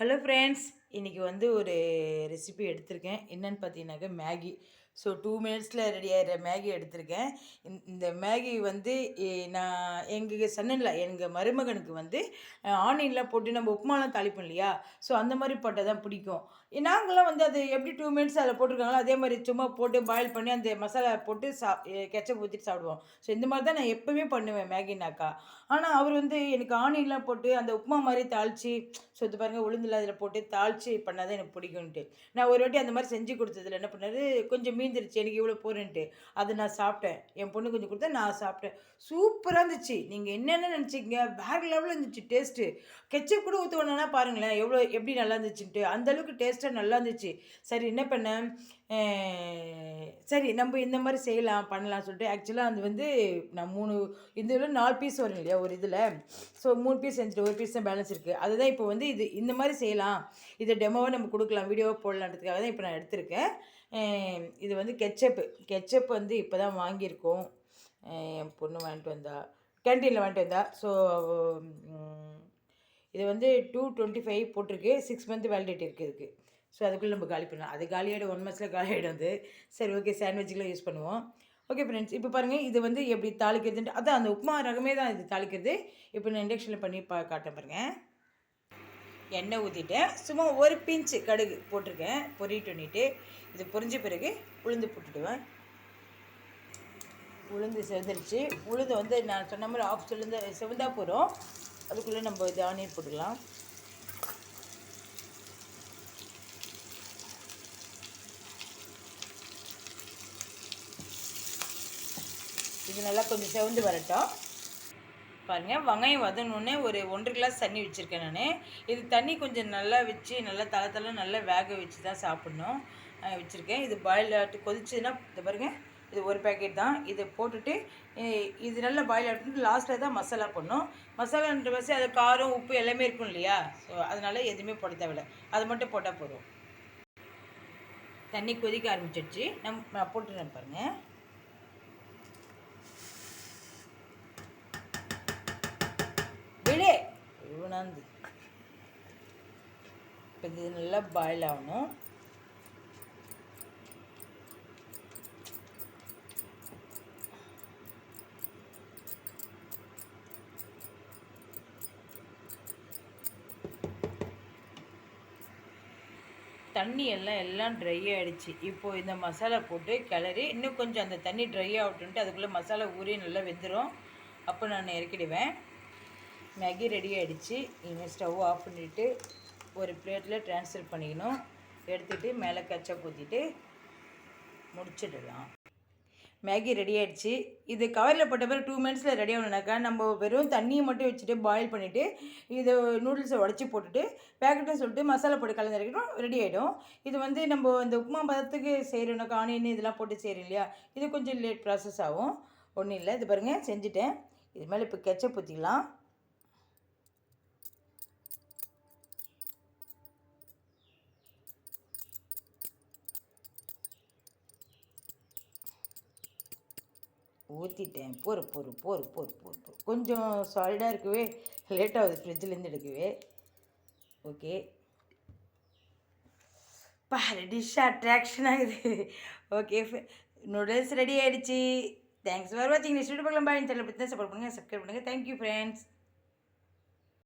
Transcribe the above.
Hello friends இன்றைக்கி வந்து ஒரு ரெசிபி எடுத்திருக்கேன். என்னென்னு பார்த்தீங்கன்னாக்கா மேகி. ஸோ டூ மினிட்ஸில் ரெடி ஆகிற மேகி எடுத்திருக்கேன். இந்த- இந்த மேகி வந்து நான் எங்கள் சன்னனில் எங்கள் மருமகனுக்கு வந்து ஆனியன்லாம் போட்டு நம்ம உப்புமாலாம் தாளிப்போம் இல்லையா? ஸோ அந்த மாதிரி போட்டால் தான் பிடிக்கும். நாங்களாம் வந்து அது எப்படி டூ மினிட்ஸ் அதில் போட்டிருக்காங்களோ அதே மாதிரி சும்மா போட்டு பாயில் பண்ணி அந்த மசாலா போட்டு சா கெச்சப் ஊற்றிட்டு சாப்பிடுவோம். ஸோ இந்த மாதிரி தான் நான் எப்போவுமே பண்ணுவேன் மேகினாக்கா. ஆனால் அவர் வந்து எனக்கு ஆனியன்லாம் போட்டு அந்த உப்புமா மாதிரி தாளித்து ஸோ இது பாருங்கள் உளுந்தில் அதில் போட்டு தாளித்து பண்ணால் தான் எனக்கு பிடிக்கும்ன்ட்டு. நான் ஒரு வாட்டி அந்த மாதிரி செஞ்சு கொடுத்ததில் என்ன பண்ணாரு கொஞ்சம் மீந்துருச்சு எனக்கு இவ்வளோ போகிறேன்ட்டு அதை நான் சாப்பிட்டேன். என் பொண்ணு கொஞ்சம் கொடுத்தா நான் சாப்பிட்டேன். சூப்பராக இருந்துச்சு. நீங்கள் என்னென்ன நினச்சிங்க? வேறு லெவலில் இருந்துச்சு டேஸ்ட்டு கெச்சப் கூட ஊற்றுவோன்னா பாருங்களேன் எவ்வளோ எப்படி நல்லா இருந்துச்சுன்ட்டு. அந்தளவுக்கு டேஸ்ட்டாக நல்லா இருந்துச்சு. சரி என்ன பண்ணேன்? சரி நம்ம இந்த மாதிரி செய்யலாம் பண்ணலாம் சொல்லிட்டு ஆக்சுவலாக அது வந்து நான் மூணு இந்த இதில் நாலு பீஸ் வரும் இல்லையா ஒரு இதில். ஸோ மூணு பீஸ் செஞ்சுட்டு ஒரு பீஸ் தான் பேலன்ஸ் இருக்குது அதுதான் இப்போ வந்து இது இந்த மாதிரி செய்யலாம். இதை டெமோவை நம்ம கொடுக்கலாம் வீடியோவை போடலான்றதுக்காக தான் இப்போ நான் எடுத்திருக்கேன். இது வந்து கெச்சப்பு கெச்சப் வந்து இப்போ தான் வாங்கியிருக்கோம். என் பொண்ணு வாங்கிட்டு வந்தா கேன்டீனில் வாங்கிட்டு வந்தா. ஸோ இது வந்து டூ டுவெண்ட்டி ஃபைவ் போட்டிருக்கு. சிக்ஸ் மந்த் வேலிடிட்டி இருக்குது இதுக்கு. ஸோ அதுக்குள்ளே நம்ம காலி பண்ணலாம். அது காலியாகிடும் ஒன் மந்த்ஸில் காலியாகிடும் அது. சரி ஓகே சாண்ட்விச்சுக்கெலாம் யூஸ் பண்ணுவோம். ஓகே ஃப்ரெண்ட்ஸ் இப்போ பாருங்கள் இது வந்து எப்படி தாளிக்கிறதுன்ட்டு அதான் அந்த உப்புமா ரகமே தான் இது தாளிக்கிறது. இப்போ நான் இண்டக்ஷனில் பண்ணி பா காட்டேன் பாருங்கள் எண்ணெய் ஊற்றிட்டேன் சும்மா ஒரு பிஞ்சு கடுகு போட்டிருக்கேன். பொறிட்டு பண்ணிவிட்டு இது பொரிஞ்ச பிறகு உளுந்து போட்டுடுவேன். உளுந்து செவந்துருச்சு. உளுந்து வந்து நான் சொன்ன மாதிரி ஆஃப் உளுந்து செவந்தா போகிறோம் அதுக்குள்ளே நம்ம இது ஆனியன் போட்டுக்கலாம். இது நல்லா கொஞ்சம் செவந்து வரட்டும். பாருங்கள் வெங்காயம் வதனோடனே ஒரு ஒன்றரை கிளாஸ் தண்ணி வச்சுருக்கேன் நான். இது தண்ணி கொஞ்சம் நல்லா வச்சு நல்லா தலை தலை நல்லா வேக வச்சு தான் சாப்பிட்ணும் வச்சுருக்கேன். இது பாயில் ஆட்டு கொதிச்சதுன்னா இதை பாருங்கள் இது ஒரு பேக்கெட் தான். இதை போட்டுட்டு இது நல்லா பாயில் ஆட்டு லாஸ்ட்டில் தான் மசாலா போடணும். மசாலான்ற வச்சு அது காரம் உப்பு எல்லாமே இருக்கும் இல்லையா? ஸோ அதனால் எதுவுமே போட தேவையில்ல. அது மட்டும் போட்டால் போதும். தண்ணி கொதிக்க ஆரம்பிச்சிடுச்சு நம் நான் போட்டுறேன் பாருங்கள் இவனாந்து இப்போ இது நல்லா பாயில் ஆகணும். தண்ணி எல்லாம் எல்லாம் ட்ரை ஆகிடுச்சு இப்போது இந்த மசாலா போட்டு கிளறி இன்னும் கொஞ்சம் அந்த தண்ணி ட்ரை ஆகட்டுன்ட்டு அதுக்குள்ளே மசாலா ஊறி நல்லா வெந்துடும் அப்போ நான் இறக்கிடுவேன். மேகி ரெடி ஆகிடுச்சு இனிமேல் ஸ்டவ் ஆஃப் பண்ணிவிட்டு ஒரு பிளேட்டில் ட்ரான்ஸ்ஃபர் பண்ணிக்கணும். எடுத்துகிட்டு மேலே கச்சப் ஊற்றிட்டு முடிச்சிடலாம். மேகி ரெடி ஆகிடுச்சு இது கவரில் போட்ட பிறகு டூ மினிட்ஸில் ரெடி ஆகணுனாக்கா நம்ம வெறும் தண்ணியை மட்டும் வச்சுட்டு பாயில் பண்ணிவிட்டு இதை நூடுல்ஸை உடச்சி போட்டுட்டு பேக்கெட்டும் சொல்லிட்டு மசாலா போட்டு கலந்து இறக்கிட்டோம் ரெடி ஆகிடும் இது வந்து நம்ம இந்த உப்புமா பதத்துக்கு செய்கிறோம்னாக்கா ஆனியன் இதெல்லாம் போட்டு செய்கிறோம் இல்லையா? இது கொஞ்சம் லேட் ப்ராசஸ் ஆகும். ஒன்றும் இல்லை. இது பாருங்கள் செஞ்சுட்டேன். இது மேலே இப்போ கெச்சப் ஊற்றிக்கலாம் ஊற்றிட்டேன் போரு பொறு போரு போரு போரு போரு. கொஞ்சம் சாலிடாக இருக்கவே லேட் ஆகுது ஃப்ரிட்ஜிலேருந்து எடுக்கவே. ஓகே பா டிஷ்ஷாக அட்ராக்ஷன் ஆகுது. ஓகே நூடுல்ஸ் ரெடி ஆகிடுச்சு தேங்க்ஸ் ஃபார் வாட்சிங் நெக்ஸ்ட் வீடியோ பார்க்கலாம். பாய் சேனல் பற்றி தான் சப்போர்ட் பண்ணுங்கள் சப்ஸ்கிரைப் பண்ணுங்கள் தேங்க்யூ ஃப்ரெண்ட்ஸ்